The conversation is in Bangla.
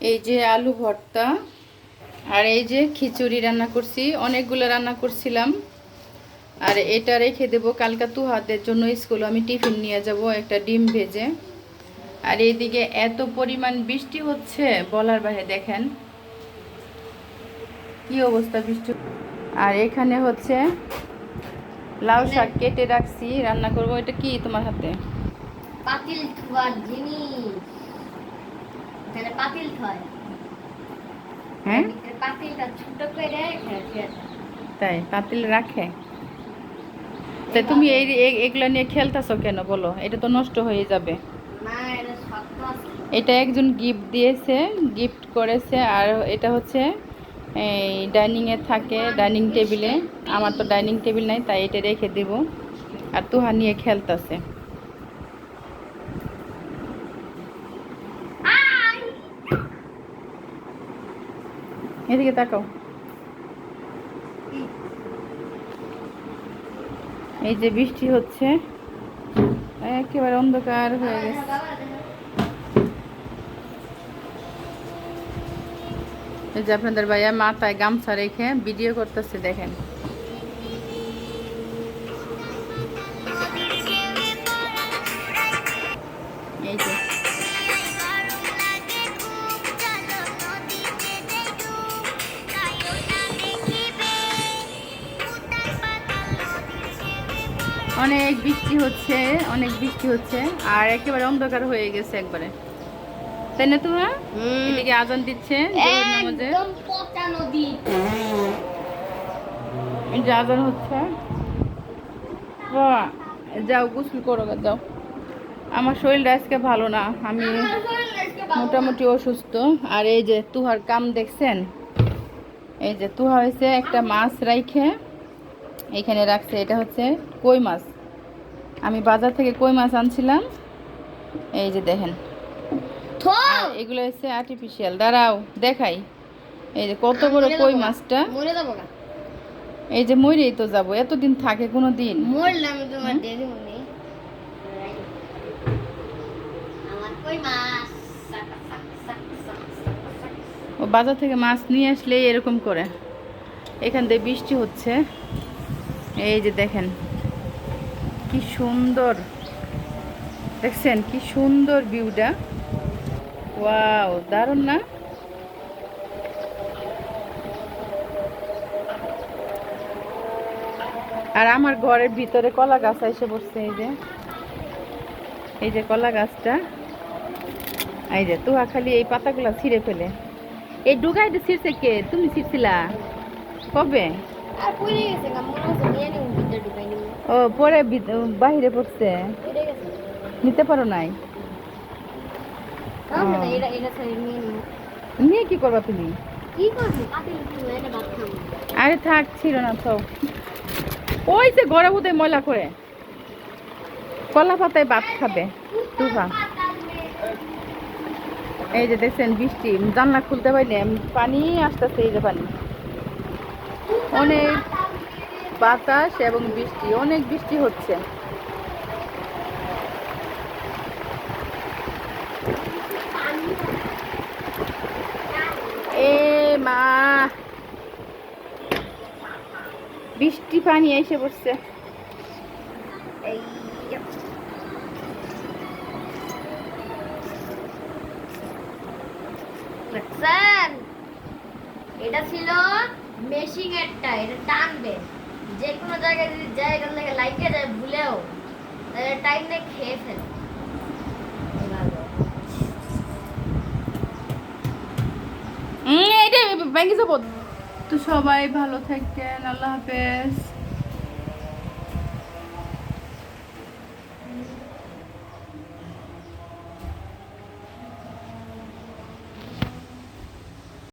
এই যে আলু ভর্তা আর এই যে খিচুড়ি রান্না করছি, অনেকগুলো রান্না করছিলাম। আর এটা রেখে দেবো কালকা তুহাতের জন্য স্কুলে। আমি টিফিন নিয়ে যাব একটা ডিম ভেজে। আর এইদিকে এত পরিমাণ বৃষ্টি হচ্ছে, বলার বাইরে দেখেন। কি অবস্থা বৃষ্টি। আর এখানে হচ্ছে লাউ শাক কেটে রাখছি, রান্না করব। এটা কি তোমার হাতে? পাতিল জিনিস। এখানে পাতিল থয় হ্যাঁ? পাতিলটা ছোট করে। তাই? পাতিল রাখে? তাই তুমি এই এগুলা নিয়ে খেলতেছো কেন বলো? এটা তো নষ্ট হয়ে যাবে। এটা এটা একজন গিফট দিয়েছে গিফট করেছে আর এটা হচ্ছে এই ডাইনিংয়ে থাকে ডাইনিং টেবিলে। আমার তো ডাইনিং টেবিল নাই তাই এটা রেখে দেব। আর তুহা নিয়ে খেলতেছে। এদিকে তাকাও। এই যে বৃষ্টি হচ্ছে, একেবারে অন্ধকার হয়ে গেছে। এই যে আপনাদের ভাইয়া মাথায় গামছা রেখে ভিডিও করতেছে, দেখেন। অনেক বৃষ্টি হচ্ছে অনেক বৃষ্টি হচ্ছে আর একেবারে অন্ধকার হয়ে গেছে একবারে। তাই না তোমা এদিকে আজান দিচ্ছে যে আজান হচ্ছে। যাও গোসল করো যাও। আমার শরীরটা আজকে ভালো না আমি মোটামুটি অসুস্থ। আর এই যে তুহার কাম দেখছেন? এই যে তুহা হয়েছে একটা মাছ রাইখে। এখানে রাখছে এটা হচ্ছে কই মাছ। আমি বাজার থেকে কই মাছ আনছিলাম এই যে দেখেন। এগুলো হচ্ছে আর্টিফিশিয়াল দাঁড়াও দেখাই। এই যে কত বড় কই মাছটা। এই যে মরেই তো যাব এতদিন থাকে কোনো দিন। ও বাজার থেকে মাছ নিয়ে আসলে এরকম করে। এখান দিয়ে বৃষ্টি হচ্ছে। এই যে দেখেন, কি সুন্দর। দেখছেন, কি সুন্দর ভিউটা ওয়াও দারুণ না? আর আমার ঘরের ভিতরে কলা গাছ এসে বসছে এই যে। এই যে কলা গাছটা। এই যে তুহা খালি এই পাতাগুলা ছিঁড়ে ফেলে। এই ডুগাইতে ছিঁড়ছে কে? তুমি ছিঁড়ছিলা? কবে? আর পুড়ে গেছে গা মনে হচ্ছে নিয়ে নিব ভিতরে ঢুকাই নিব ও পরে বাহিরে পড়ছে? পুড়ে গেছে। নিতে পারো নাই? এটা এটা ছেড়ে নিয়ে নিব নিয়ে কি করবা তুমি? কি করবি? আরে থাক ছিল না তো। ওই যে গড়ে বোধহয় ময়লা করে। কলা পাতায় ভাত খাবে তুহা এই যে দেখছেন বৃষ্টি জানলা খুলতে পারিনি পানি আসতেছে এই যে পানি। অনেক বাতাস এবং বৃষ্টি, অনেক বৃষ্টি হচ্ছে। এ মা। বৃষ্টি পানি এসে পড়ছে। এটা ছিল মেশিং একটা এটা টানবে। যে কোনো জায়গায় যদি যায় এখান থেকে লাইকে যায় ভুলেও তাহলে টাইমে খেয়ে ফেলে। উম, ব্যাংকে যাব তো সবাই ভালো থাকেন আল্লাহ হাফেজ।